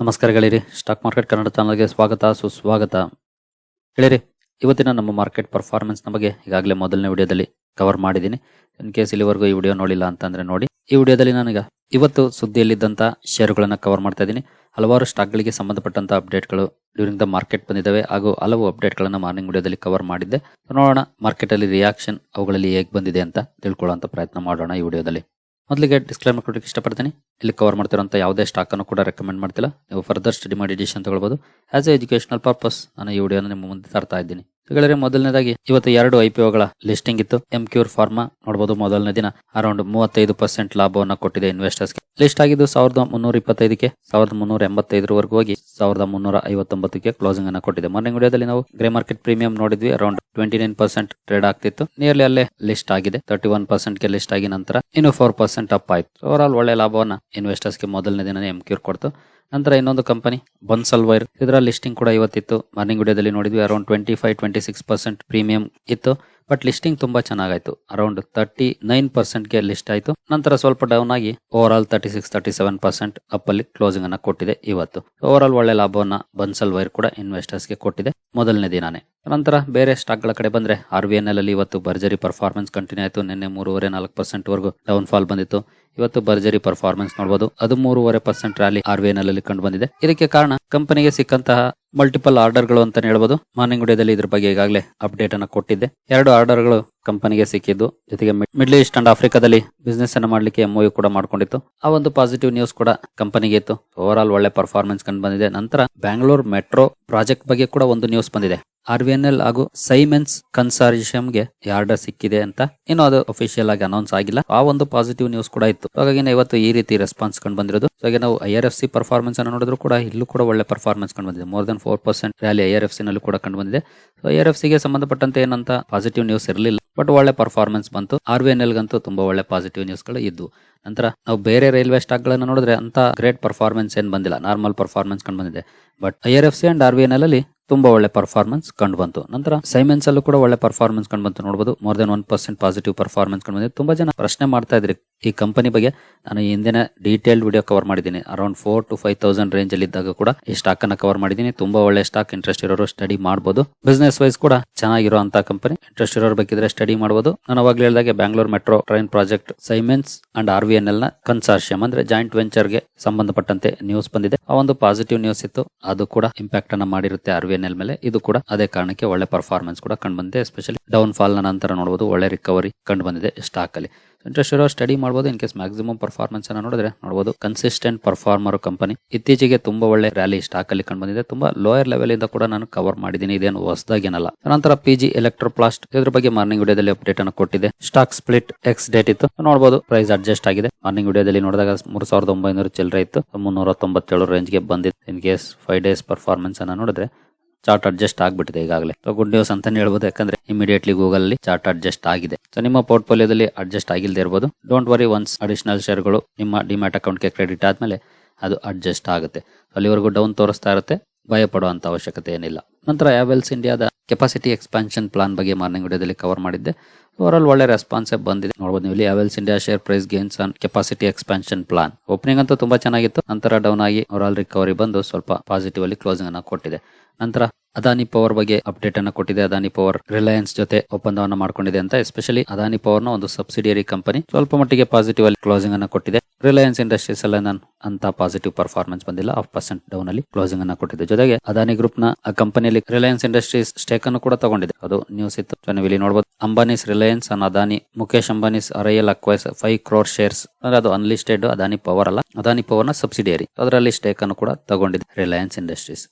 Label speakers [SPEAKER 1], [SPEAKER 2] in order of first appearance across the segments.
[SPEAKER 1] ನಮಸ್ಕಾರ ಗೆಳೆಯರಿ. Stock market Kannada ಚಾನಲ್ಗೆ ಸ್ವಾಗತ, ಸುಸ್ವಾಗತ. ಹೇಳಿರಿ ಇವತ್ತಿನ ನಮ್ಮ ಮಾರ್ಕೆಟ್ ಪರ್ಫಾರ್ಮೆನ್ಸ್ನ ಬಗ್ಗೆ ಈಗಾಗಲೇ ಮೊದಲನೇ ವಿಡಿಯೋದಲ್ಲಿ ಕವರ್ ಮಾಡಿದ್ದೀನಿ. ಇನ್ ಕೇಸ್ ಇಲ್ಲಿವರೆಗೂ ಈ ವಿಡಿಯೋ ನೋಡಿಲ್ಲ ಅಂತಂದ್ರೆ ನೋಡಿ. ಈ ವಿಡಿಯೋದಲ್ಲಿ ನಾನೀಗ ಇವತ್ತು ಸುದ್ದಿಯಲ್ಲಿದ್ದಂಥ ಶೇರುಗಳನ್ನು ಕವರ್ ಮಾಡ್ತಾ ಇದ್ದೀನಿ. ಹಲವಾರು ಸ್ಟಾಕ್ಗಳಿಗೆ ಸಂಬಂಧಪಟ್ಟಂತ ಅಪ್ಡೇಟ್ಗಳು ಡ್ಯೂರಿಂಗ್ ದ ಮಾರ್ಕೆಟ್ ಬಂದಿದ್ದಾವೆ ಹಾಗೂ ಹಲವು ಅಪ್ಡೇಟ್ಗಳನ್ನು ಮಾರ್ನಿಂಗ್ ವಿಡಿಯೋದಲ್ಲಿ ಕವರ್ ಮಾಡಿದ್ದೆ. ನೋಡೋಣ ಮಾರ್ಕೆಟ್ ಅಲ್ಲಿ ರಿಯಾಕ್ಷನ್ ಅವುಗಳಲ್ಲಿ ಹೇಗೆ ಬಂದಿದೆ ಅಂತ ತಿಳ್ಕೊಳ್ಳೋ ಪ್ರಯತ್ನ ಮಾಡೋಣ ಈ ವಿಡಿಯೋದಲ್ಲಿ. ಮೊದಲಿಗೆ ಡಿಸ್ಕ್ಲೈಮರ್ ಕೊಡೋಕ್ಕೆ ಇಷ್ಟಪಡ್ತೀನಿ. ಇಲ್ಲಿ ಕವರ್ ಮಾಡ್ತಿರೋಂಥ ಯಾವುದೇ ಸ್ಟಾಕನ್ನು ಕೂಡ ರೆಕಮೆಂಡ್ ಮಾಡ್ತಿಲ್ಲ. ನೀವು ಫರ್ದರ್ ಸ್ಟಡಿ ಮಾಡಿ ಡಿಸಿಷನ್ ತೊಗೊಳ್ಬೋದು. ಆ್ಯಸ್ ಎ ಎಜುಕೇಷನಲ್ ಪರ್ಪಸ್ ನಾನು ಈ ವಿಡಿಯೋನ ನಿಮ್ಮ ಮುಂದೆ ತರ್ತಾ ಇದ್ದೀನಿ. ಹಾಗಾದ್ರೆ ಮೊದಲನೇದಾಗಿ ಇವತ್ತು ಎರಡು ಐ ಪಿ ಒಗಳ ಲಿಸ್ಟಿಂಗ್ ಇತ್ತು. ಎಂ ಕ್ಯೂರ್ ಫಾರ್ಮಾ ನೋಡಬಹುದು ಮೊದಲನೇ ದಿನ. ಅರೌಂಡ್ ಮೂವತ್ತೈದು ಪರ್ಸೆಂಟ್ ಲಾಭವನ್ನು ಕೊಟ್ಟಿದೆ ಇನ್ವೆಸ್ಟರ್ಸ್ ಲಿಸ್ಟ್ ಆಗಿದ್ದು ಸಾವಿರದ ಮುನ್ನೂರ ಇಪ್ಪತ್ತೈದಕ್ಕೆ, ಸಾವಿರದ ಮುನ್ನೂರ ಎಂಬತ್ತೈದರವರೆಗೂ ಹೋಗಿ ಸಾವಿರದ ಮುನ್ನೂರ ಐವತ್ತೊಂಬತ್ತಕ್ಕೆ ಕ್ಲೋಸಿಂಗ್ ಅನ್ನು ಕೊಟ್ಟಿದೆ. ಮಾರ್ನಿಂಗ್ ವಿಡಿಯೋದಲ್ಲಿ ನಾವು ಗ್ರೇ ಮಾರ್ಕೆಟ್ ಪ್ರೀಮಿಯಂ ನೋಡಿದ್ವಿ. Around twenty nine percent trade ಆಗ್ತಿತ್ತು. ನಿಯರ್ಲಿ ಅಲ್ಲೇ ಲಿಸ್ಟ್ ಆಗಿದೆ. ತರ್ಟಿ ಒನ್ ಪರ್ಸೆಂಟ್ಗೆ ಲಿಸ್ಟ್ ಆಗಿ ನಂತರ ಇನ್ನು ಫೋರ್ ಪರ್ಸೆಂಟ್ ಅಪ್ ಆಯ್ತು. ಓವರ್ ಆಲ್ ಒಳ್ಳೆ ಲಾಭವನ್ನು ಇನ್ವೆಸ್ಟರ್ಸ್ಗೆ ಮೊದಲನೇ ದಿನ ಎಂ ಕ್ಯೂರ್ ಕೊಡ್ತು. ನಂತರ ಇನ್ನೊಂದು ಕಂಪನಿ ಬನ್ಸಲ್ ವೈರ್ ಇದರ ಲಿಸ್ಟಿಂಗ್ ಕೂಡ ಇವತ್ತಿತ್ತು. ಮಾರ್ನಿಂಗ್ ವಿಡಿಯೋದಲ್ಲಿ ನೋಡಿದ್ವಿ around twenty five twenty six percent premium ಇತ್ತು. ಬಟ್ ಲಿಸ್ಟಿಂಗ್ ತುಂಬಾ ಚೆನ್ನಾಗಾಯ್ತು. ಅರೌಂಡ್ ತರ್ಟಿ ನೈನ್ ಪರ್ಸೆಂಟ್ಗೆ ಲಿಸ್ಟ್ ಆಯ್ತು. ನಂತರ ಸ್ವಲ್ಪ ಡೌನ್ ಆಗಿ overall thirty six thirty seven percent up ಅಲ್ಲಿ ಕ್ಲೋಸಿಂಗ್ ಅನ್ನ ಕೊಟ್ಟಿದೆ ಇವತ್ತು. ಓವರ್ ಆಲ್ ಒಳ್ಳೆ ಲಾಭವನ್ನ ಬನ್ಸಲ್ ವೈರ್ ಕೂಡ ಇನ್ವೆಸ್ಟರ್ಸ್ಗೆ ಕೊಟ್ಟಿದೆ ಮೊದಲನೇ ದಿನಾನೇ. ನಂತರ ಬೇರೆ ಸ್ಟಾಕ್ಗಳ ಕಡೆ ಬಂದ್ರೆ ಆರ್ ವಿ ಎನ್ ಎಲ್ ಅಲ್ಲಿ ಇವತ್ತು ಭರ್ಜರಿ ಪರ್ಫಾರ್ಮೆನ್ಸ್ ಕಂಟಿನ್ಯೂ ಆಯ್ತು. ನಿನ್ನೆ ಮೂರುವರೆ, ನಾಲ್ಕು ಪರ್ಸೆಂಟ್ ವರೆಗೂ ಡೌನ್ ಫಾಲ್ ಬಂದಿತ್ತು. ಇವತ್ತು ಭರ್ಜರಿ ಪರ್ಫಾರ್ಮೆನ್ಸ್ ನೋಡಬಹುದು ಅದು ಮೂರುವರೆ percent rally R V N L ಅಲ್ಲಿ ಕಂಡು ಬಂದಿದೆ. ಇದಕ್ಕೆ ಕಾರಣ ಕಂಪನಿಗೆ ಸಿಕ್ಕಂತಹ ಮಲ್ಟಿಪಲ್ ಆರ್ಡರ್ಗಳು ಅಂತಾನೆ ಹೇಳ್ಬೋದು. ಮಾರ್ನಿಂಗ್ ವಿಡಿಯೋದಲ್ಲಿ ಇದ್ರ ಬಗ್ಗೆ ಈಗಾಗಲೇ ಅಪ್ಡೇಟ್ ಅನ್ನ ಕೊಟ್ಟಿದ್ದೆ. ಎರಡು ಆರ್ಡರ್ಗಳು ಕಂಪನಿಗೆ ಸಿಕ್ಕಿದ್ದು. ಜೊತೆಗೆ ಮಿಡ್ಲ್ ಈಸ್ಟ್ ಅಂಡ್ ಆಫ್ರಿಕಾದಲ್ಲಿ ಬಿಸ್ನೆಸ್ ಅನ್ನು ಮಾಡ್ಲಿಕ್ಕೆ ಎಂಒ ಕೂಡ ಮಾಡ್ಕೊಂಡಿತ್ತು. ಆ ಒಂದು ಪಾಸಿಟಿವ್ ನ್ಯೂಸ್ ಕೂಡ ಕಂಪನಿಗೆ ಇತ್ತು. ಓವರ್ ಆಲ್ ಒಳ್ಳೆ ಪರ್ಫಾರ್ಮೆನ್ಸ್ ಕಂಡು ಬಂದಿದೆ. ನಂತರ ಬ್ಯಾಂಗ್ಳೂರ್ ಮೆಟ್ರೋ ಪ್ರಾಜೆಕ್ಟ್ ಬಗ್ಗೆ ಕೂಡ ಒಂದು ನ್ಯೂಸ್ ಬಂದಿದೆ. ಆರ್ ವಿ ಎನ್ ಎಲ್ ಹಾಗೂ ಸೈಮೆನ್ಸ್ ಕನ್ಸಾರ್ಷಿಯಂಗೆ ಆರ್ಡರ್ ಸಿಕ್ಕಿದೆ ಅಂತ ಇನ್ನು ಅದು ಅಫಿಷಿಯಲ್ ಆಗಿ ಅನೌನ್ಸ್ ಆಗಿಲ್ಲ. ಆ ಒಂದು ಪಾಸಿಟಿವ್ ನ್ಯೂಸ್ ಕೂಡ ಇತ್ತು. ಹಾಗಾಗಿ ಇವತ್ತು ಈ ರೀತಿ ರೆಸ್ಪಾನ್ಸ್ ಕಂಡು ಬಂದಿರೋದು. ಹಾಗೆ ನಾವು I R F C performance ಅನ್ನು ನೋಡಿದ್ರು ಕೂಡ ಇಲ್ಲೂ ಕೂಡ ಒಳ್ಳೆ ಪರ್ಫಾರ್ಮೆನ್ಸ್ ಕಂಡು ಬಂದಿದೆ. More than four percent rally R F C ನಲ್ಲಿ ಕೂಡ ಕಂಡು ಬಂದಿದೆ. ಐ ಆರ್ ಎಫ್ ಸಿಗೆ ಸಂಬಂಧಪಟ್ಟಂತೆ ಏನಂತ ಪಾಸಿಟಿವ್ ನ್ಯೂಸ್ ಇರಲಿಲ್ಲ. ಬಟ್ ಒಳ್ಳೆ ಪರ್ಫಾರ್ಮೆನ್ಸ್ ಬಂತು. ಆರ್ ವಿ ಎನ್ ಎಲ್ ಗಂತೂ ತುಂಬಾ ಒಳ್ಳೆ ಪಾಸಿಟಿವ್ ನ್ಯೂಸ್ಗಳು ಇದ್ವು ನಂತರ ನಾವು ಬೇರೆ ರೈಲ್ವೆ ಸ್ಟಾಕ್ ಗಳನ್ನ ನೋಡಿದ್ರೆ ಅಂತ ಗ್ರೇಟ್ ಪರ್ಫಾರ್ಮೆನ್ಸ್ ಏನು ಬಂದಿಲ್ಲ. ನಾರ್ಮಲ್ ಪರ್ಫಾರ್ಮೆನ್ಸ್ ಕಂಡು ಬಂದಿದೆ. But I R F C and R V N L ಅಲ್ಲಿ ತುಂಬಾ ಒಳ್ಳೆ ಪರ್ಫಾರ್ಮೆನ್ಸ್ ಕಂಡು ಬಂತು ನಂತರ ಸೈಮೆನ್ಸ್ ಅಲ್ಲೂ ಕೂಡ ಒಳ್ಳೆ ಪರ್ಫಾರ್ಮೆನ್ಸ್ ಕಂಡು ಬಂತು ನೋಡಬಹುದು more than one percent positive performance ಕಂಡು ಬಂದಿದೆ ತುಂಬಾ ಜನ ಪ್ರಶ್ನೆ ಮಾಡ್ತಾ ಇದ್ರಿ. ಈ ಕಂಪನಿ ಬಗ್ಗೆ ನಾನು ಹಿಂದಿನ ಡೀಟೇಲ್ಡ್ ವಿಡಿಯೋ ಕವರ್ ಮಾಡಿದ್ದೀನಿ. Around four to five thousand range ಅಲ್ಲಿ ಇದ್ದಾಗ ಕೂಡ ಈ ಸ್ಟಾಕ್ ಅನ್ನ ಕವರ್ ಮಾಡಿದ್ದೀನಿ. ತುಂಬಾ ಒಳ್ಳೆ ಸ್ಟಾಕ್ ಇಂಟ್ರೆಸ್ಟ್ ಇರೋರು ಸ್ಟಡಿ ಮಾಡಬಹುದು ಬಿಸ್ನೆಸ್ ವೈಸ್ ಕೂಡ ಚೆನ್ನಾಗಿರುವಂತಹ ಕಂಪನಿ ಇಂಟ್ರೆಸ್ಟ್ ಇರೋರು ಬೇಕಿದ್ರೆ ಸ್ಟಡಿ ಮಾಡಬಹುದು ನಾನು ಅವಾಗಲೇ ಹೇಳಿದಾಗೆ Bangalore metro train project Siemens and R V N ಎಲ್ನ consortium ಅಂದ್ರೆ ಜಾಯಿಂಟ್ ವೆಂಚರ್ಗೆ ಸಂಬಂಧಪಟ್ಟಂತೆ ನ್ಯೂಸ್ ಬಂದಿದೆ. ಆ ಒಂದು ಪಾಸಿಟಿವ್ ನ್ಯೂಸ್ ಇತ್ತು. ಅದು ಕೂಡ ಇಂಪ್ಯಾಕ್ಟ್ ಅನ್ನ ಮಾಡಿರುತ್ತೆ ಆರ್ ವಿ ಎನ್ ಎಲ್ ಮೇಲೆ. ಇದು ಕೂಡ ಅದೇ ಕಾರಣಕ್ಕೆ ಒಳ್ಳೆ ಪರ್ಫಾರ್ಮೆನ್ಸ್ ಕೂಡ ಕಂಡು ಬಂದಿದೆ. ಎಸ್ಪೆಷಲಿ ಡೌನ್ ಫಾಲ್ನ ನಂತರ ನೋಡಬಹುದು ಒಳ್ಳೆ ರಿಕವರಿ ಕಂಡು ಬಂದಿದೆ ಸ್ಟಾಕ್ ಅಲ್ಲಿ. ಇಂಟ್ರೆಸ್ಟ್ ಇರೋ ಸ್ಟಡಿ ಮಾಡಬಹುದು ಇನ್ ಕೇಸ್ ಮ್ಯಾಕ್ಸಿಮಮ್ ಪರ್ಫಾರ್ಮೆನ್ಸ್ ಅನ್ನ ನೋಡಿದ್ರೆ ನೋಡಬಹುದು ಕನ್ಸಿಸ್ಟೆಂಟ್ ಪರ್ಫಾರ್ಮರ್ ಕಂಪನಿ ಇತ್ತೀಚೆಗೆ ತುಂಬಾ ಒಳ್ಳೆ ರ್ಯಾಲಿ ಸ್ಟಾಕ್ ಅಲ್ಲಿ ಕಂಡು ಬಂದಿದೆ ತುಂಬಾ ಲೋಯರ್ ಲೆವೆಲ್ ಇಂದ ಕೂಡ ನಾನು ಕವರ್ ಮಾಡಿದ್ದೀನಿ. ಇದೇನು ಹೊಸದಾಗೇನಲ್ಲ ನಂತರ ಪಿ ಜಿ ಎಲೆಕ್ಟ್ರೋಪ್ಲಾಸ್ಟ್ ಇದ್ರ ಬಗ್ಗೆ ಮಾರ್ನಿಂಗ್ ವಿಡಿಯೋದಲ್ಲಿ ಅಪ್ಡೇಟ್ ಅನ್ನು ಕೊಟ್ಟಿದೆ. ಸ್ಟಾಕ್ ಸ್ಪ್ಲಿಟ್ ಎಕ್ಸ್ ಡೇಟ್ ಇತ್ತು. ನೋಡಬಹುದು ಪ್ರೈಸ್ ಅಡ್ಜಸ್ಟ್ ಆಗಿದೆ. ಮಾರ್ನಿಂಗ್ ವಿಡಿಯೋದಲ್ಲಿ ನೋಡಿದಾಗ ಮೂರ್ ಸಾವಿರದ ಒಂಬೈನೂರು ಚಿಲ್ಲರೆ ಇತ್ತು. ಮುನ್ನೂರ ತೊಂಬತ್ತೇಳು ರೇಂಜ್ಗೆ ಬಂದಿದೆ. In case five days performance ಅನ್ನ ನೋಡಿದ್ರೆ ಚಾರ್ಟ್ ಅಡ್ಜಸ್ಟ್ ಆಗ್ಬಿಟ್ಟಿದೆ ಈಗಾಗಲೇ. ಗುಡ್ ನ್ಯೂಸ್ ಅಂತಾನೆ ಹೇಳ್ಬೋದು. ಯಾಕಂದ್ರೆ ಇಮಿಡಿಯೇಟ್ಲಿ ಗೂಗಲ್ ಅಲ್ಲಿ ಚಾರ್ಟ್ ಅಡ್ಜಸ್ಟ್ ಆಗಿದೆ. ಸೊ ನಿಮ್ಮ ಪೋರ್ಟ್ಫೋಲಿಯೋದಲ್ಲಿ ಅಡ್ಜಸ್ಟ್ ಆಗಿಲ್ಲದೆ ಇರಬಹುದು ಡೋಂಟ್ ವರಿ ಒನ್ಸ್ ಅಡಿಷನಲ್ ಶೇರ್ಗಳು ನಿಮ್ಮ ಡಿಮ್ಯಾಟ್ ಅಕೌಂಟ್ಗೆ ಕ್ರೆಡಿಟ್ ಆದ್ಮೇಲೆ ಅದು ಅಡ್ಜಸ್ಟ್ ಆಗುತ್ತೆ. ಅಲ್ಲಿವರೆಗೂ ಡೌನ್ ತೋರಿಸ್ತಾ ಇರುತ್ತೆ. ಭಯ ಪಡುವಂತ ಅವಶ್ಯಕತೆ ಏನಿಲ್ಲ. ನಂತರ ಯಾವೆಲ್ಸ್ ಇಂಡಿಯಾದ ಕೆಪಾಸಿಟಿ ಎಕ್ಸ್ಪಾನ್ಷನ್ ಪ್ಲಾನ್ ಬಗ್ಗೆ ಮಾರ್ನಿಂಗ್ ವಿಡಿಯೋದಲ್ಲಿ ಕವರ್ ಮಾಡಿದ್ದೆ. ಓವರ್ ಆಲ್ ಒಳ್ಳೆ ರೆಸ್ಪಾನ್ಸ್ ಬಂದಿದೆ. ನೋಡಬಹುದು ನೀವು ಯಾವೆಲ್ಸ್ India share price gains on capacity expansion plan opening ಅಂತೂ ತುಂಬಾ ಚೆನ್ನಾಗಿತ್ತು. ನಂತರ ಡೌನ್ ಆಗಿ ಓವರ್ ಆಲ್ ರಿಕವರಿ ಬಂದು ಸ್ವಲ್ಪ ಪಾಸಿಟಿವ್ ಅಲ್ಲಿ ಕ್ಲೋಸಿಂಗ್ ಅನ್ನ ಕೊಟ್ಟಿದೆ. ನಂತರ ಅದಾನಿ ಪವರ್ ಬಗ್ಗೆ ಅಪ್ಡೇಟ್ ಅನ್ನ ಕೊಟ್ಟಿದೆ. ಅದಾನಿ ಪವರ್ ರಿಲಯನ್ಸ್ ಜೊತೆ ಒಪ್ಪಂದವನ್ನು ಮಾಡಿಕೊಂಡಿದೆ ಅಂತ ಎಸ್ಪೆಷಲಿ ಅದಾನಿ ಪವರ್ನ ಒಂದು ಸಬ್ಸಿಡಿಯರಿ ಕಂಪನಿ ಸ್ವಲ್ಪ ಮಟ್ಟಿಗೆ ಪಾಸಿಟಿವ್ ಅಲ್ಲಿ ಕ್ಲೋಸಿಂಗ್ ಅನ್ನ ಕೊಟ್ಟಿದೆ. ರಿಲಯನ್ಸ್ ಇಂಡಸ್ಟ್ರೀಸ್ ಅಲ್ಲಿ ನಾನು ಅಂತ ಪಾಸಿಟಿವ್ ಪರ್ಫಾರ್ಮೆನ್ಸ್ ಬಂದಿಲ್ಲ. ಆಫ್ ಪರ್ಸೆಂಟ್ ಡೌನ್ ಅಲ್ಲಿ ಕ್ಲೋಸಿಂಗ್ ಅನ್ನ ಕೊಟ್ಟಿದೆ. ಜೊತೆಗೆ ಅದಾನಿ ಗ್ರೂಪ್ನ ಆ ಕಂಪನಿಯಲ್ಲಿ ರಿಲಯನ್ಸ್ ಇಂಡಸ್ಟ್ರೀಸ್ ಸ್ಟೇಕ್ ಅನ್ನು ಕೂಡ ತಗೊಂಡಿದೆ. ಅದು ನ್ಯೂಸ್ ಇತ್ತು. ನೀವು ಇಲ್ಲಿ ನೋಡಬಹುದು Ambani's Reliance on Adani Mukesh Ambani's RIL acquires five crore shares ಅಂದ್ರೆ ಅದು ಅನ್ಲಿಸ್ಟೆಡ್ ಅದಾನಿ ಪವರ್ ಅಲ್ಲ. ಅದಾನಿ ಪವರ್ನ ಸಬ್ಸಿಡಿಯರಿ ಅದರಲ್ಲಿ ಸ್ಟೇಕ್ ಅನ್ನು ಕೂಡ ತಗೊಂಡಿದೆ ರಿಲಯನ್ಸ್ ಇಂಡಸ್ಟ್ರೀಸ್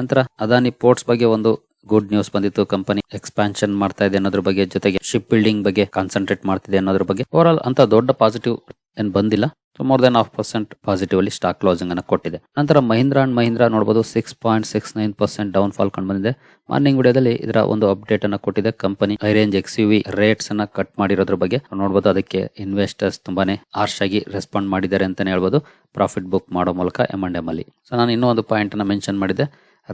[SPEAKER 1] ನಂತರ ಅದಾನಿ ಪೋರ್ಟ್ಸ್ ಬಗ್ಗೆ ಒಂದು ಗುಡ್ ನ್ಯೂಸ್ ಬಂದಿತ್ತು. ಕಂಪನಿ ಎಕ್ಸ್ಪಾನ್ಷನ್ ಮಾಡ್ತಾ ಇದೆ ಅನ್ನೋದ್ರ ಬಗ್ಗೆ, ಜೊತೆಗೆ ಶಿಪ್ ಬಿಲ್ಡಿಂಗ್ ಬಗ್ಗೆ ಕಾನ್ಸಂಟ್ರೇಟ್ ಮಾಡ್ತಿದೆ ಅನ್ನೋದ್ರ ಬಗ್ಗೆ. ಓವರ್ ಆಲ್ ಅಂತ ದೊಡ್ಡ ಪಾಸಿಟಿವ್ ಏನ್ ಬಂದಿಲ್ಲ. So more than half percent positive ಅಲ್ಲಿ ಸ್ಟಾಕ್ ಕ್ಲೋಸಿಂಗ್ ಅನ್ನ ಕೊಟ್ಟಿದೆ. ನಂತರ ಮಹಿಂದ್ರಾ ಅಂಡ್ ಮಹಿಂದ್ರಾ ನೋಡಬಹುದು six point six nine percent down fall ಕಂಡು ಬಂದಿದೆ ಮಾರ್ನಿಂಗ್ ವಿಡಿಯೋದಲ್ಲಿ ಇದರ ಒಂದು ಅಪ್ಡೇಟ್ ಅನ್ನ ಕೊಟ್ಟಿದೆ. ಕಂಪನಿ ಐರೇಂಜ್ ಎಕ್ಸ್ ಯು ವಿ ರೇಟ್ಸ್ ಅನ್ನ ಕಟ್ ಮಾಡಿರೋದ್ರ ಬಗ್ಗೆ. ನೋಡಬಹುದು ಅದಕ್ಕೆ ಇನ್ವೆಸ್ಟರ್ಸ್ ತುಂಬಾನೇ ಹಾರ್ಶ್ ಆಗಿ ರೆಸ್ಪಾಂಡ್ ಮಾಡಿದ್ದಾರೆ ಅಂತಾನೆ ಹೇಳ್ಬೋದು. ಪ್ರಾಫಿಟ್ ಬುಕ್ ಮಾಡೋ ಮೂಲಕ ಎಂ ಅಂಡ್ ಎಂ ಅಲ್ಲಿ. ಸೊ ನಾನು ಇನ್ನೂ ಒಂದು ಪಾಯಿಂಟ್ ಅನ್ನ ಮೆನ್ಷನ್ ಮಾಡಿದೆ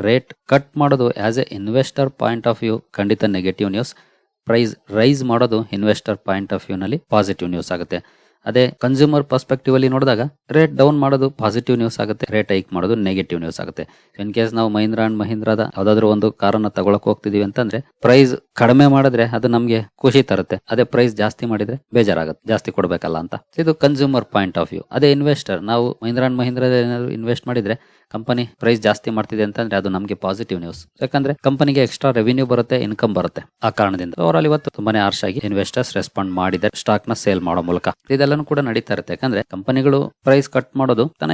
[SPEAKER 1] ರೇಟ್ ಕಟ್ ಮಾಡೋದು as a investor point of view ಖಂಡಿತ ನೆಗೆಟಿವ್ ನ್ಯೂಸ್ ಪ್ರೈಸ್ ರೈಸ್ ಮಾಡೋದು ಇನ್ವೆಸ್ಟರ್ ಪಾಯಿಂಟ್ ಆಫ್ ವ್ಯೂನಲ್ಲಿ ಪಾಸಿಟಿವ್ ನ್ಯೂಸ್ ಆಗುತ್ತೆ. ಅದೇ ಕನ್ಸ್ಯೂಮರ್ ಪರ್ಸ್ಪೆಕ್ಟಿವ್ ಅಲ್ಲಿ ನೋಡಿದಾಗ ರೇಟ್ ಡೌನ್ ಮಾಡೋದು ಪಾಸಿಟಿವ್ ನ್ಯೂಸ್ ಆಗುತ್ತೆ, ರೇಟ್ ಹೈಕ್ ಮಾಡೋದು ನೆಗೆಟಿವ್ ನ್ಯೂಸ್ ಆಗುತ್ತೆ. ಇನ್ ಕೇಸ್ ನಾವು ಮಹೀಂದ್ರ ಅಂಡ್ ಮಹೀಂದ್ರದ ಯಾವ್ದಾದ್ರು ಒಂದು ಕಾರನ್ನ ತಗೊಳಕ್ ಹೋಗ್ತಿದೀವಿ ಅಂತಂದ್ರೆ ಪ್ರೈಸ್ ಕಡಿಮೆ ಮಾಡಿದ್ರೆ ಅದು ನಮಗೆ ಖುಷಿ ತರುತ್ತೆ. ಅದೇ ಪ್ರೈಸ್ ಜಾಸ್ತಿ ಮಾಡಿದ್ರೆ ಬೇಜಾರಾಗುತ್ತೆ, ಜಾಸ್ತಿ ಕೊಡಬೇಕಲ್ಲ ಅಂತ. ಇದು ಕನ್ಸ್ಯೂಮರ್ ಪಾಯಿಂಟ್ ಆಫ್ ವ್ಯೂ ಅದೇ ಇನ್ವೆಸ್ಟರ್ ನಾವು ಮಹೀಂದ್ರ ಅಂಡ್ ಮಹೀಂದ್ರದ ಏನಾದ್ರು ಇನ್ವೆಸ್ಟ್ ಮಾಡಿದ್ರೆ ಕಂಪನಿ ಪ್ರೈಸ್ ಜಾಸ್ತಿ ಮಾಡ್ತಿದೆ ಅಂತಂದ್ರೆ ಅದು ನಮಗೆ ಪಾಸಿಟಿವ್ ನ್ಯೂಸ್ ಯಾಕಂದ್ರೆ ಕಂಪನಿಗೆ ಎಕ್ಸ್ಟ್ರಾ ರೆವಿನ್ಯೂ ಬರುತ್ತೆ ಇನ್ಕಮ್ ಬರುತ್ತೆ ಆ ಕಾರಣದಿಂದ. ಅವರಲ್ಲಿ ಇವತ್ತು ತುಂಬಾನೇ ಆರ್ಶ್ ಆಗಿ ಇನ್ವೆಸ್ಟರ್ಸ್ ರೆಸ್ಪಾಂಡ್ ಮಾಡಿದೆ ಸ್ಟಾಕ್ನ ಸೇಲ್ ಮಾಡೋ ಮೂಲಕ. ಇದೆಲ್ಲನೂ ಕೂಡ ನಡೀತಾ ಇರುತ್ತೆ. ಯಾಕಂದ್ರೆ ಕಂಪನಿಗಳು ಪ್ರೈಸ್ ಕಟ್ ಮಾಡೋದು ತನ್ನ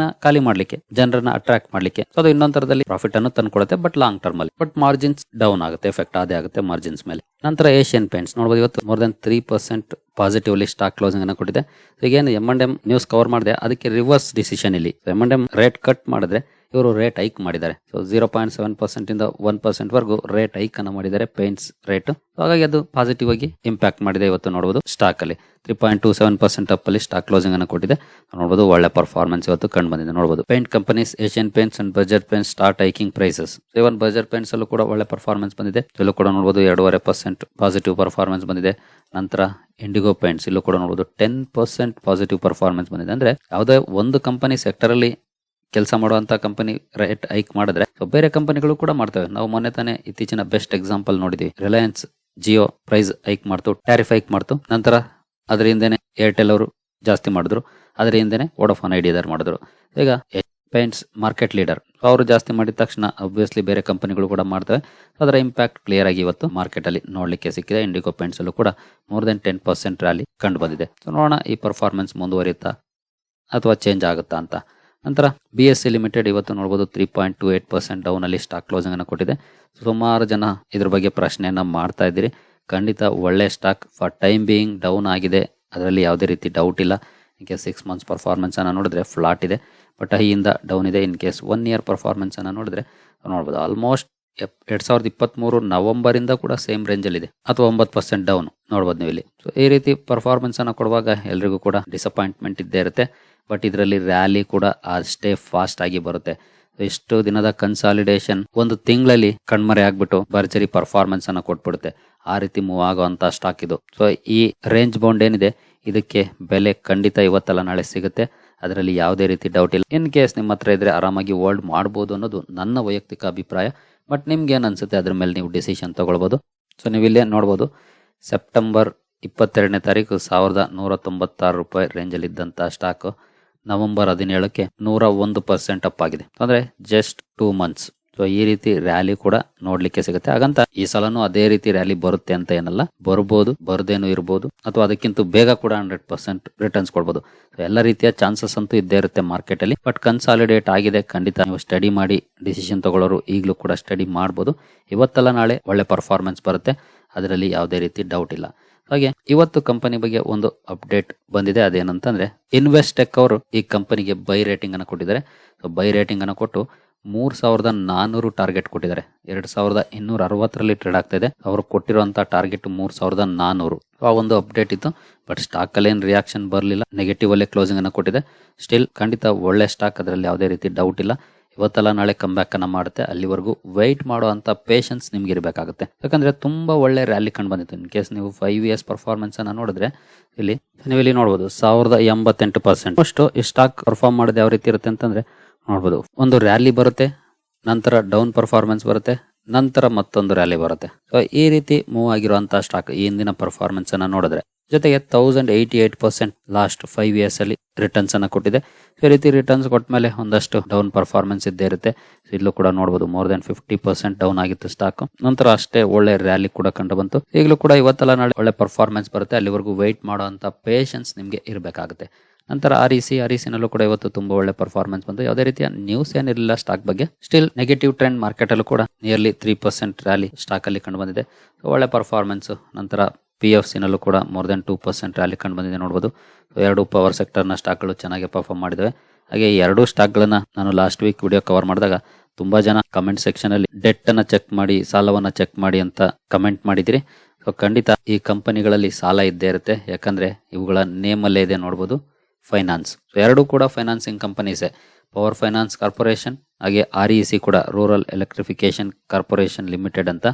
[SPEAKER 1] ನ ಖಾಲಿ ಮಾಡ್ಲಿಕ್ಕೆ, ಜನರನ್ನ ಅಟ್ರಾಕ್ಟ್ ಮಾಡ್ಲಿಕ್ಕೆ. ಅದು ಇನ್ನೊಂದ್ ತರದಲ್ಲಿ ಪ್ರಾಫಿಟ್ ಅನ್ನು ತಂದ್ಕೊಡುತ್ತೆ ಬಟ್ ಲಾಂಗ್ ಟರ್ಮ್ ಅಲ್ಲಿ. ಬಟ್ ಮಾರ್ಜಿನ್ಸ್ ಡೌನ್ ಆಗುತ್ತೆ ಎಫೆಕ್ಟ್ ಅದೇ ಆಗುತ್ತೆ ಮಾರ್ಜಿನ್ಸ್ ಮೇಲೆ. ನಂತರ ಏಷ್ಯನ್ ಪೇಂಟ್ಸ್ ನೋಡಬಹುದು ಇವತ್ತು more than three percent positively stock closing ಅನ್ನು ಕೊಟ್ಟಿದೆ. ಈಗೇನು M and M news cover ಮಾಡಿದೆ. ಅದಕ್ಕೆ ರಿವರ್ಸ್ ಡಿಸಿಷನ್ ಇಲ್ಲಿ. M and M rate cut ಮಾಡಿದ್ರೆ ಇವರು ರೇಟ್ ಹೈಕ್ ಮಾಡಿದ್ದಾರೆ. So zero point seven percent ಇಂದ ಒನ್ ಪರ್ಸೆಂಟ್ ವರೆಗೂ ರೇಟ್ ಹೈಕ್ ಅನ್ನು ಮಾಡಿದ್ದಾರೆ. ಪೇಂಟ್ಸ್ ರೇಟ್ ಹಾಗಾಗಿ ಅದು ಪಾಸಿಟಿವ್ ಆಗಿ ಇಂಪ್ಯಾಕ್ಟ್ ಮಾಡಿದೆ ಇವತ್ತು ನೋಡಬಹುದು ಸ್ಟಾಕ್ ಅಲ್ಲಿ. Three point two seven percent up ಅಲ್ಲಿ ಸ್ಟಾಕ್ ಕ್ಲೋಸಿಂಗ್ ಅನ್ನು ಕೊಟ್ಟಿದೆ. ನೋಡಬಹುದು ಒಳ್ಳೆ ಪರ್ಫಾರ್ಮೆನ್ಸ್ ಇವತ್ತು ಕಂಡು ಬಂದಿದೆ ನೋಡಬಹುದು paint companies Asian Paints and budget paints start hiking prices even budget paints ಅಲ್ಲೂ ಕೂಡ ಒಳ್ಳೆ ಪರ್ಫಾರ್ಮೆನ್ಸ್ ಬಂದಿದೆ. ಇಲ್ಲೂ ಕೂಡ ನೋಡಬಹುದು ಎರಡೂವರೆ ಪರ್ಸೆಂಟ್ ಪಾಸಿಟಿವ್ ಪರ್ಫಾರ್ಮೆನ್ಸ್ ಬಂದಿದೆ. ನಂತರ ಇಂಡಿಗೋ ಪೇಂಟ್ಸ್ ಇಲ್ಲೂ ಕೂಡ ನೋಡಬಹುದು ಟೆನ್ ಪರ್ಸೆಂಟ್ ಪಾಸಿಟಿವ್ ಪರ್ಫಾರ್ಮೆನ್ಸ್ ಬಂದಿದೆ. ಅಂದ್ರೆ ಯಾವುದೇ ಒಂದು ಕಂಪನಿ ಸೆಕ್ಟರ್ ಅಲ್ಲಿ ಕೆಲಸ ಮಾಡುವಂತ ಕಂಪನಿ ರೇಟ್ ಹೈಕ್ ಮಾಡಿದ್ರೆ ಬೇರೆ ಕಂಪನಿಗಳು ಕೂಡ ಮಾಡ್ತವೆ. ನಾವು ಮೊನ್ನೆ ತಾನೇ ಇತ್ತೀಚಿನ ಬೆಸ್ಟ್ ಎಕ್ಸಾಂಪಲ್ ನೋಡಿದ್ವಿ. ರಿಲಯನ್ಸ್ ಜಿಯೋ ಪ್ರೈಸ್ ಹೈಕ್ ಮಾಡ್ತು ಟ್ಯಾರಿಫ್ ಹೈಕ್ ಮಾಡ್ತು. ನಂತರ ಅದರಿಂದನೇ ಏರ್ಟೆಲ್ ಅವರು ಜಾಸ್ತಿ ಮಾಡಿದ್ರು. ಅದರ ಹಿಂದೆನೆ ವೋಡಫೋನ್ ಐಡಿಯಾದರ್ ಮಾಡಿದ್ರು. ಈಗ ಪೇಂಟ್ಸ್ ಮಾರ್ಕೆಟ್ ಲೀಡರ್ ಅವರು ಜಾಸ್ತಿ ಮಾಡಿದ ತಕ್ಷಣ ಅಬ್ವಿಯಸ್ಲಿ ಬೇರೆ ಕಂಪನಿಗಳು ಕೂಡ ಮಾಡ್ತವೆ. ಅದರ ಇಂಪ್ಯಾಕ್ಟ್ ಕ್ಲಿಯರ್ ಆಗಿ ಇವತ್ತು ಮಾರ್ಕೆಟ್ ಅಲ್ಲಿ ನೋಡ್ಲಿಕ್ಕೆ ಸಿಕ್ಕಿದೆ. ಇಂಡಿಗೋ ಪೇಂಟ್ಸ್ ಅಲ್ಲೂ ಕೂಡ more than ten percent rally ಕಂಡು ಬಂದಿದೆ. ನೋಡೋಣ ಈ ಪರ್ಫಾರ್ಮೆನ್ಸ್ ಮುಂದುವರಿಯುತ್ತಾ ಅಥವಾ ಚೇಂಜ್ ಆಗುತ್ತಾ ಅಂತ. ನಂತರ ಬಿ ಎಸ್ ಸಿ ಲಿಮಿಟೆಡ್ ಇವತ್ತು ನೋಡಬಹುದು three point two eight percent down ಅಲ್ಲಿ ಸ್ಟಾಕ್ ಕ್ಲೋಸಿಂಗ್ ಅನ್ನು ಕೊಟ್ಟಿದೆ. ಸುಮಾರು ಜನ ಇದ್ರ ಬಗ್ಗೆ ಪ್ರಶ್ನೆಯನ್ನು ಮಾಡ್ತಾ ಇದ್ದೀರಿ. ಖಂಡಿತ ಒಳ್ಳೆ stock for time being down ಆಗಿದೆ. ಅದರಲ್ಲಿ ಯಾವುದೇ ರೀತಿ ಡೌಟ್ ಇಲ್ಲ. In case six months performance ಅನ್ನು ನೋಡಿದ್ರೆ ಫ್ಲಾಟ್ ಇದೆ. ಬಟ್ ಹೈಯಿಂದ ಡೌನ್ ಇದೆ. In case one year performance ಅನ್ನು ನೋಡಿದ್ರೆ ನೋಡ್ಬೋದು. ಆಲ್ಮೋಸ್ಟ್ ಎರಡ್ ಸಾವಿರದ ಇಪ್ಪತ್ಮೂರು ನವೆಂಬರ್ ಇಂದ ಕೂಡ ಸೇಮ್ ರೇಂಜ್ ಅಲ್ಲಿ ಇದೆ ಅಥವಾ ಒಂಬತ್ತು ಪರ್ಸೆಂಟ್ ಡೌನ್ ನೋಡ್ಬೋದು ನೀವು ಇಲ್ಲಿ. ಸೊ ಈ ರೀತಿ ಪರ್ಫಾರ್ಮೆನ್ಸ್ ಅನ್ನ ಕೊಡುವಾಗ ಎಲ್ರಿಗೂ ಕೂಡ ಡಿಸಪಾಯಿಂಟ್ಮೆಂಟ್ ಇದ್ದೇ ಇರುತ್ತೆ. ಬಟ್ ಇದರಲ್ಲಿ ರ್ಯಾಲಿ ಕೂಡ ಅಷ್ಟೇ ಫಾಸ್ಟ್ ಆಗಿ ಬರುತ್ತೆ. ಎಷ್ಟು ದಿನದ ಕನ್ಸಾಲಿಡೇಷನ್ ಒಂದು ತಿಂಗಳಲ್ಲಿ ಕಣ್ಮರೆ ಆಗ್ಬಿಟ್ಟು ಭರ್ಜರಿ ಪರ್ಫಾರ್ಮೆನ್ಸ್ ಅನ್ನ ಕೊಟ್ಬಿಡುತ್ತೆ. ಆ ರೀತಿ ಮೂವ್ ಆಗುವಂತ ಸ್ಟಾಕ್ ಇದು. ಸೊ ಈ ರೇಂಜ್ ಬೌಂಡ್ ಏನಿದೆ, ಇದಕ್ಕೆ ಬೆಲೆ ಖಂಡಿತ ಇವತ್ತಲ್ಲ ನಾಳೆ ಸಿಗುತ್ತೆ. ಅದರಲ್ಲಿ ಯಾವುದೇ ರೀತಿ ಡೌಟ್ ಇಲ್ಲ. ಇನ್ ಕೇಸ್ ನಿಮ್ಮ ಹತ್ರ ಇದ್ರೆ ಆರಾಮಾಗಿ ಹೋಲ್ಡ್ ಮಾಡ್ಬೋದು ಅನ್ನೋದು ನನ್ನ ವೈಯಕ್ತಿಕ ಅಭಿಪ್ರಾಯ. ಬಟ್ ನಿಮ್ಗೆ ಏನು ಅನ್ಸುತ್ತೆ ಅದ್ರ ಮೇಲೆ ನೀವು ಡಿಸಿಷನ್ ತೊಗೊಳ್ಬೋದು? ಸೊ ನೀವು ಇಲ್ಲೇ ನೋಡ್ಬೋದು. ಸೆಪ್ಟೆಂಬರ್ ಇಪ್ಪತ್ತೆರಡನೇ ತಾರೀಕು ಸಾವಿರದ ನೂರ ತೊಂಬತ್ತಾರು ರೂಪಾಯಿ ರೇಂಜಲ್ಲಿದ್ದಂಥ ಸ್ಟಾಕು ನವೆಂಬರ್ ಹದಿನೇಳಕ್ಕೆ ನೂರ ಒಂದು ಪರ್ಸೆಂಟ್ ಅಪ್ ಆಗಿದೆ. ಅಂದರೆ ಜಸ್ಟ್ ಟೂ ಮಂತ್ಸ್ ಸೊ ಈ ರೀತಿ ರ್ಯಾಲಿ ಕೂಡ ನೋಡ್ಲಿಕ್ಕೆ ಸಿಗುತ್ತೆ. ಹಾಗಂತ ಈ ಸಲನೂ ಅದೇ ರೀತಿ ರ್ಯಾಲಿ ಬರುತ್ತೆ ಅಂತ ಏನಲ್ಲ. ಬರ್ಬೋದು, ಬರ್ದೇನು ಇರ್ಬೋದು. ಅಥವಾ ಅದಕ್ಕಿಂತ ಬೇಗ ಕೂಡ ಹಂಡ್ರೆಡ್ ಪರ್ಸೆಂಟ್ ರಿಟರ್ನ್ಸ್ ಕೊಡ್ಬೋದು. ಎಲ್ಲ ರೀತಿಯ ಚಾನ್ಸಸ್ ಅಂತೂ ಇದ್ದೇ ಇರುತ್ತೆ ಮಾರ್ಕೆಟ್ ಅಲ್ಲಿ. ಬಟ್ ಕನ್ಸಾಲಿಡೇಟ್ ಆಗಿದೆ ಖಂಡಿತ. ನೀವು ಸ್ಟಡಿ ಮಾಡಿ ಡಿಸಿಷನ್ ತಗೊಳ್ಳೋರು ಈಗಲೂ ಕೂಡ ಸ್ಟಡಿ ಮಾಡ್ಬೋದು. ಇವತ್ತಲ್ಲ ನಾಳೆ ಒಳ್ಳೆ ಪರ್ಫಾರ್ಮೆನ್ಸ್ ಬರುತ್ತೆ. ಅದರಲ್ಲಿ ಯಾವುದೇ ರೀತಿ ಡೌಟ್ ಇಲ್ಲ. ಹಾಗೆ ಇವತ್ತು ಕಂಪನಿ ಬಗ್ಗೆ ಒಂದು ಅಪ್ಡೇಟ್ ಬಂದಿದೆ. ಅದೇನಂತಂದ್ರೆ ಇನ್ವೆಸ್ಟೆಕ್ ಅವರು ಈ ಕಂಪನಿಗೆ ಬೈ ರೇಟಿಂಗ್ ಅನ್ನು ಕೊಟ್ಟಿದ್ದಾರೆ. ಬೈ ರೇಟಿಂಗ್ ಅನ್ನು ಕೊಟ್ಟು ಮೂರ್ ಸಾವಿರದ ನಾನೂರು ಟಾರ್ಗೆಟ್ ಕೊಟ್ಟಿದ್ದಾರೆ. ಎರಡು ಸಾವಿರದ ಇನ್ನೂರ ಅರವತ್ತರಲ್ಲಿ ಟ್ರೇಡ್ ಆಗ್ತಾ ಇದೆ. ಅವರು ಕೊಟ್ಟಿರುವಂತಹ ಟಾರ್ಗೆಟ್ ಮೂರ್ ಸಾವಿರದ ನಾನೂರು. ಆ ಒಂದು ಅಪ್ಡೇಟ್ ಇತ್ತು. ಬಟ್ ಸ್ಟಾಕ್ ಅಲ್ಲಿ ಏನ್ ರಿಯಾಕ್ಷನ್ ಬರಲಿಲ್ಲ. ನೆಗೆಟಿವ್ ಅಲ್ಲೇ ಕ್ಲೋಸಿಂಗ್ ಅನ್ನು ಕೊಟ್ಟಿದೆ. ಸ್ಟಿಲ್ ಖಂಡಿತ ಒಳ್ಳೆ ಸ್ಟಾಕ್ ಅದರಲ್ಲಿ ಯಾವುದೇ ರೀತಿ ಡೌಟ್ ಇಲ್ಲ. ಇವತ್ತೆಲ್ಲ ನಾಳೆ ಕಮ್ ಬ್ಯಾಕ್ ಅನ್ನ ಮಾಡುತ್ತೆ. ಅಲ್ಲಿವರೆಗೂ ವೆಯ್ಟ್ ಮಾಡುವಂತ ಪೇಷನ್ಸ್ ನಿಮ್ಗೆ ಇರಬೇಕಾಗುತ್ತೆ. ಯಾಕಂದ್ರೆ ತುಂಬಾ ಒಳ್ಳೆ ರ್ಯಾಲಿ ಕಂಡು ಬಂದಿತ್ತು. ಇನ್ ಕೇಸ್ ನೀವು ಫೈವ್ ಇಯರ್ಸ್ ಪರ್ಫಾರ್ಮೆನ್ಸ್ ಅನ್ನ ನೋಡಿದ್ರೆ ಇಲ್ಲಿ ನೀವು ಇಲ್ಲಿ ನೋಡಬಹುದು ಸಾವಿರದ ಎಂಬತ್ತೆಂಟು ಪರ್ಸೆಂಟ್ ಅಷ್ಟು ಈ ಸ್ಟಾಕ್ ಪರ್ಫಾರ್ಮ್ ಮಾಡೋದು ಯಾವ ರೀತಿ ಇರುತ್ತೆ ಅಂತಂದ್ರೆ ನೋಡ್ಬೋದು ಒಂದು ರ್ಯಾಲಿ ಬರುತ್ತೆ, ನಂತರ ಡೌನ್ ಪರ್ಫಾರ್ಮೆನ್ಸ್ ಬರುತ್ತೆ, ನಂತರ ಮತ್ತೊಂದು ರ್ಯಾಲಿ ಬರುತ್ತೆ. ಸೊ ಈ ರೀತಿ ಮೂವ್ ಆಗಿರುವಂತಹ ಸ್ಟಾಕ್ ಈ ಹಿಂದಿನ ಪರ್ಫಾರ್ಮೆನ್ಸ್ ಅನ್ನ ನೋಡಿದ್ರೆ. ಜೊತೆಗೆ thousand eighty eight percent last five years ಅಲ್ಲಿ ರಿಟರ್ನ್ಸ್ ಅನ್ನ ಕೊಟ್ಟಿದೆ. ಈ ರೀತಿ ರಿಟರ್ನ್ಸ್ ಕೊಟ್ಟ ಮೇಲೆ ಒಂದಷ್ಟು ಡೌನ್ ಪರ್ಫಾರ್ಮೆನ್ಸ್ ಇದ್ದೇ ಇರುತ್ತೆ. ಇಲ್ಲೂ ಕೂಡ ನೋಡಬಹುದು more than fifty percent down ಆಗಿತ್ತು ಸ್ಟಾಕ್ ನಂತರ ಅಷ್ಟೇ ಒಳ್ಳೆ ರ್ಯಾಲಿ ಕೂಡ ಕಂಡು ಬಂತು. ಈಗಲೂ ಕೂಡ ಇವತ್ತೆಲ್ಲ ನಾಳೆ ಒಳ್ಳೆ ಪರ್ಫಾರ್ಮೆನ್ಸ್ ಬರುತ್ತೆ. ಅಲ್ಲಿವರೆಗೂ ವೇಟ್ ಮಾಡುವಂತ ಪೇಷನ್ಸ್ ನಿಮಗೆ ಇರಬೇಕಾಗುತ್ತೆ. ನಂತರ R E C R E ಸಿನಲ್ಲೂ ಕೂಡ ಇವತ್ತು ತುಂಬಾ ಒಳ್ಳೆ ಪರ್ಫಾರ್ಮೆನ್ಸ್ ಬಂತು ಯಾವುದೇ ರೀತಿಯ ನ್ಯೂಸ್ ಏನಿರಲಿಲ್ಲ ಸ್ಟಾಕ್ ಬಗ್ಗೆ ಸ್ಟಿಲ್ ನೆಗೆಟಿವ್ ಟ್ರೆಂಡ್ ಮಾರ್ಕೆಟ್ ಅಲ್ಲೂ ಕೂಡ nearly three percent rally stock ಅಲ್ಲಿ ಕಂಡು ಬಂದಿದೆ. ಒಳ್ಳೆ ಪರ್ಫಾರ್ಮೆನ್ಸ್ ನಂತರ ಪಿ ಎಫ್ ಸಿನಲ್ಲೂ ಕೂಡ more than two percent rally ಕಂಡು ಬಂದಿದೆ ನೋಡಬಹುದು ಎರಡು ಪವರ್ ಸೆಕ್ಟರ್ನ ಸ್ಟಾಕ್ಗಳು ಚೆನ್ನಾಗಿ ಪರ್ಫಾರ್ಮ್ ಮಾಡಿದವೆ. ಹಾಗೆ ಎರಡು ಸ್ಟಾಕ್ಗಳನ್ನ ನಾನು ಲಾಸ್ಟ್ ವೀಕ್ ವಿಡಿಯೋ ಕವರ್ ಮಾಡಿದಾಗ ತುಂಬಾ ಜನ ಕಮೆಂಟ್ ಸೆಕ್ಷನ್ ಅಲ್ಲಿ ಡೆಟ್ ಅನ್ನ ಚೆಕ್ ಮಾಡಿ, ಸಾಲವನ್ನ ಚೆಕ್ ಮಾಡಿ ಅಂತ ಕಮೆಂಟ್ ಮಾಡಿದಿರಿ ಸೊ ಖಂಡಿತ ಈ ಕಂಪನಿಗಳಲ್ಲಿ ಸಾಲ ಇದ್ದೇ ಇರುತ್ತೆ. ಯಾಕಂದ್ರೆ ಇವುಗಳ ನೇಮ್ ಅಲ್ಲೇ ಇದೆ ನೋಡಬಹುದು ಫೈನಾನ್ಸ್. ಎರಡು ಕೂಡ ಫೈನಾನ್ಸಿಂಗ್ ಕಂಪನೀಸೇ ಪವರ್ ಫೈನಾನ್ಸ್ ಕಾರ್ಪೊರೇಷನ್ ಹಾಗೆ ಆರ್ ಇ ಸಿ ಕೂಡ ರೂರಲ್ ಎಲೆಕ್ಟ್ರಿಫಿಕೇಶನ್ ಕಾರ್ಪೊರೇಷನ್ ಲಿಮಿಟೆಡ್ ಅಂತ.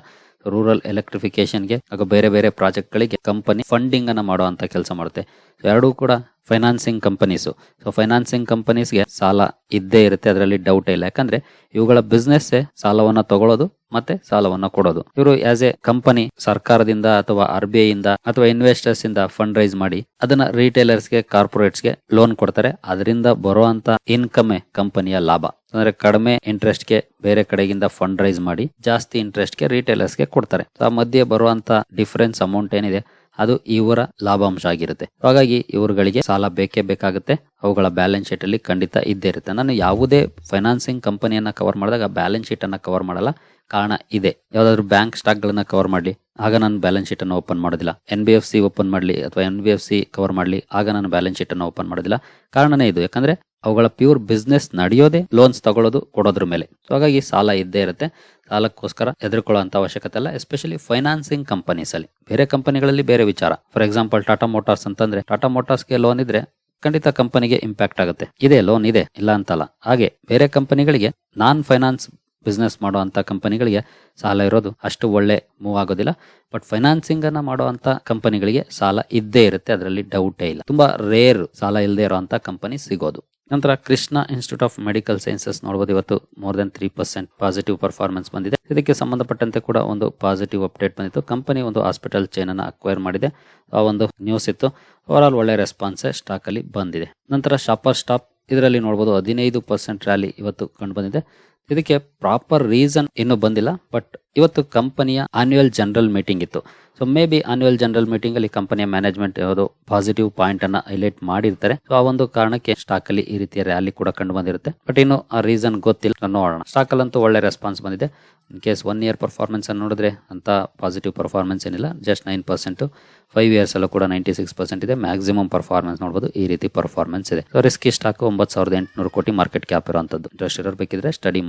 [SPEAKER 1] ರೂರಲ್ ಎಲೆಕ್ಟ್ರಿಫಿಕೇಶನ್ಗೆ ಹಾಗೂ ಬೇರೆ ಬೇರೆ ಪ್ರಾಜೆಕ್ಟ್ಗಳಿಗೆ ಕಂಪನಿ ಫಂಡಿಂಗ್ ಮಾಡುವಂಥ ಕೆಲಸ ಮಾಡುತ್ತೆ. ಎರಡೂ ಕೂಡ ಫೈನಾನ್ಸಿಂಗ್ ಕಂಪನೀಸು ಸೊ ಫೈನಾನ್ಸಿಂಗ್ ಕಂಪನೀಸ್ಗೆ ಸಾಲ ಇದ್ದೇ ಇರುತ್ತೆ. ಅದರಲ್ಲಿ ಡೌಟ್ ಇಲ್ಲ. ಯಾಕಂದ್ರೆ ಇವುಗಳ ಬಿಸ್ನೆಸ್ ಸಾಲವನ್ನ ತಗೊಳ್ಳೋದು ಮತ್ತೆ ಸಾಲವನ್ನ ಕೊಡೋದು. ಇವರು ಆಸ್ ಎ ಕಂಪನಿ ಸರ್ಕಾರದಿಂದ ಅಥವಾ ಆರ್ ಬಿ ಐ ಇಂದ ಅಥವಾ ಇನ್ವೆಸ್ಟರ್ಸ್ ಇಂದ ಫಂಡ್ ರೈಸ್ ಮಾಡಿ ಅದನ್ನ ರಿಟೇಲರ್ಸ್ಗೆ ಕಾರ್ಪೊರೇಟ್ಸ್ಗೆ ಲೋನ್ ಕೊಡ್ತಾರೆ. ಅದರಿಂದ ಬರುವಂತ ಇನ್ಕಮ್ ಕಂಪನಿಯ ಲಾಭ. ಅಂದ್ರೆ ಕಡಿಮೆ ಇಂಟ್ರೆಸ್ಟ್ಗೆ ಬೇರೆ ಕಡೆಗಿಂದ ಫಂಡ್ ರೈಸ್ ಮಾಡಿ ಜಾಸ್ತಿ ಇಂಟ್ರೆಸ್ಟ್ಗೆ ರಿಟೇಲರ್ಸ್ಗೆ ಕೊಡ್ತಾರೆ. ಆ ಮಧ್ಯೆ ಬರುವಂತ ಡಿಫರೆನ್ಸ್ ಅಮೌಂಟ್ ಏನಿದೆ? ಅದು ಇವರ ಲಾಭಾಂಶ ಆಗಿರುತ್ತೆ. ಹಾಗಾಗಿ ಇವರುಗಳಿಗೆ ಸಾಲ ಬೇಕೇ ಬೇಕಾಗುತ್ತೆ. ಅವುಗಳ ಬ್ಯಾಲೆನ್ಸ್ ಶೀಟ್ ಅಲ್ಲಿ ಖಂಡಿತ ಇದ್ದೇ ಇರುತ್ತೆ. ನಾನು ಯಾವುದೇ ಫೈನಾನ್ಸಿಂಗ್ ಕಂಪನಿಯನ್ನ ಕವರ್ ಮಾಡಿದಾಗ ಬ್ಯಾಲೆನ್ಸ್ ಶೀಟ್ ಅನ್ನ ಕವರ್ ಮಾಡಲ್ಲ. ಕಾರಣ ಇದೆ. ಯಾವ್ದಾದ್ರು ಬ್ಯಾಂಕ್ ಸ್ಟಾಕ್ ಗಳನ್ನ ಕವರ್ ಮಾಡ್ಲಿ, ಆಗ ನಾನು ಬ್ಯಾಲೆನ್ಸ್ ಶೀಟ್ ಅನ್ನು ಓಪನ್ ಮಾಡೋದಿಲ್ಲ. N B F C open ಮಾಡ್ಲಿ ಅಥವಾ N B F C cover ಮಾಡ್ಲಿ, ಆಗ ನಾನು ಬ್ಯಾಲೆನ್ಸ್ ಶೀಟ್ ಅನ್ನು ಓಪನ್ ಮಾಡೋದಿಲ್ಲ. ಕಾರಣನೇ ಇದು. ಯಾಕಂದ್ರೆ ಅವುಗಳ ಪ್ಯೂರ್ ಬಿಸ್ನೆಸ್ ನಡೆಯೋದೇ ಲೋನ್ಸ್ ತಗೊಳ್ಳೋದು ಕೊಡೋದ್ರ ಮೇಲೆ. ಹಾಗಾಗಿ ಸಾಲ ಇದ್ದೇ ಇರುತ್ತೆ. ಸಾಲಕ್ಕೋಸ್ಕರ ಎದುರುಕೊಳ್ಳುವಂತ ಅವಶ್ಯಕತೆ ಇಲ್ಲ ಎಸ್ಪೆಷಲಿ ಫೈನಾನ್ಸಿಂಗ್ ಕಂಪನೀಸ್ ಅಲ್ಲಿ. ಬೇರೆ ಕಂಪನಿಗಳಲ್ಲಿ ಬೇರೆ ವಿಚಾರ. ಫಾರ್ ಎಕ್ಸಾಂಪಲ್ ಟಾಟಾ ಮೋಟಾರ್ಸ್ ಅಂತಂದ್ರೆ ಟಾಟಾ ಮೋಟಾರ್ಸ್ಗೆ ಲೋನ್ ಇದ್ರೆ ಖಂಡಿತ ಕಂಪನಿಗೆ ಇಂಪ್ಯಾಕ್ಟ್ ಆಗುತ್ತೆ. ಇದೆ ಲೋನ್ ಇದೆ, ಇಲ್ಲ ಅಂತಲ್ಲ. ಹಾಗೆ ಬೇರೆ ಕಂಪನಿಗಳಿಗೆ ನಾನ್ ಫೈನಾನ್ಸ್ ಬಿಸ್ನೆಸ್ ಮಾಡುವಂಥ ಕಂಪನಿಗಳಿಗೆ ಸಾಲ ಇರೋದು ಅಷ್ಟು ಒಳ್ಳೆ ಮೂವ್ ಆಗೋದಿಲ್ಲ. ಬಟ್ ಫೈನಾನ್ಸಿಂಗನ್ನು ಮಾಡುವಂಥ ಕಂಪನಿಗಳಿಗೆ ಸಾಲ ಇದ್ದೇ ಇರುತ್ತೆ. ಅದರಲ್ಲಿ ಡೌಟೇ ಇಲ್ಲ. ತುಂಬ ರೇರ್ ಸಾಲ ಇಲ್ಲದೆ ಇರೋವಂಥ ಕಂಪನಿ ಸಿಗೋದು. ನಂತರ Krishna institute of medical sciences ನೋಡಬಹುದು ಇವತ್ತು more than three percent positive performance ಬಂದಿದೆ. ಇದಕ್ಕೆ ಸಂಬಂಧಪಟ್ಟಂತೆ ಕೂಡ ಒಂದು ಪಾಸಿಟಿವ್ ಅಪ್ಡೇಟ್ ಬಂದಿತ್ತು. ಕಂಪನಿ ಒಂದು ಹಾಸ್ಪಿಟಲ್ ಚೈನ್ ಅನ್ನು ಅಕ್ವೈರ್ ಮಾಡಿದೆ. ಆ ಒಂದು ನ್ಯೂಸ್ ಇತ್ತು. ಓವರ್ ಆಲ್ ಒಳ್ಳೆ ರೆಸ್ಪಾನ್ಸ್ ಸ್ಟಾಕ್ ಅಲ್ಲಿ ಬಂದಿದೆ. ನಂತರ ಶಾಪರ್ ಸ್ಟಾಪ್ ಇದರಲ್ಲಿ ನೋಡಬಹುದು ಹದಿನೈದು ಪರ್ಸೆಂಟ್ ರ್ಯಾಲಿ ಇವತ್ತು ಕಂಡು ಬಂದಿದೆ. ಇದಕ್ಕೆ ಪ್ರಾಪರ್ ರೀಸನ್ ಇನ್ನೂ ಬಂದಿಲ್ಲ ಬಟ್ ಇವತ್ತು ಕಂಪನಿಯ ಆನ್ಯುವಲ್ ಜನರಲ್ ಮೀಟಿಂಗ್ ಇತ್ತು. So may be annual general meeting ಅಲ್ಲಿ ಕಂಪನಿಯ ಮ್ಯಾನೇಜ್ಮೆಂಟ್ ಯಾವುದೋ ಪಾಸಿಟಿವ್ ಪಾಯಿಂಟ್ ಅನ್ನ ಹೈಲೈಟ್ ಮಾಡಿರ್ತಾರೆ. ಸೊ ಆ ಒಂದು ಕಾರಣಕ್ಕೆ ಸ್ಟಾಕ್ ಅಲ್ಲಿ ಈ ರೀತಿಯ ರ್ಯಾಲಿ ಕೂಡ ಕಂಡು ಬಂದಿರುತ್ತೆ. ಬಟ್ ಇನ್ನು ಆ ರೀಸನ್ ಗೊತ್ತಿಲ್ಲ. ನೋಡೋಣ. ಸ್ಟಾಕ್ ಅಲ್ಲಂತೂ ಒಳ್ಳೆ ರೆಸ್ಪಾನ್ಸ್ ಬಂದಿದೆ. In case one year performance ಅನ್ನು ನೋಡಿದ್ರೆ ಅಂತ ಪಾಸಿಟಿವ್ ಪರ್ಫಾರ್ಮೆನ್ಸ್ ಏನಿಲ್ಲ. Just nine percent five years ಅಲ್ಲೂ ಕೂಡ ನೈಂಟಿ ಸಿಕ್ಸ್ ಪರ್ಸೆಂಟ್ ಇದೆ. ಮ್ಯಾಕ್ಸಿಮಮ್ ಪರ್ಫಾರ್ಮೆನ್ಸ್ ನೋಡಬಹುದು ಈ ರೀತಿ ಪರ್ಫಾರ್ಮೆನ್ಸ್ ಇದೆ. ಸೊ ರಿಸ್ಕಿ ಸ್ಟಾಕ್ ಒಂಬತ್ತು ಸಾವಿರದ ಎಂಟುನೂರು ಕೋಟಿ ಮಾರ್ಕೆಟ್ ಕ್ಯಾಪ್ ಇರುವಂತದ್ದು ಇಂಟ್ರೆಸ್ಟ್ ಇರಬೇಕಿದ್ರೆ ಬೇಕಿದ್ರೆ ಸ್ಟಡಿ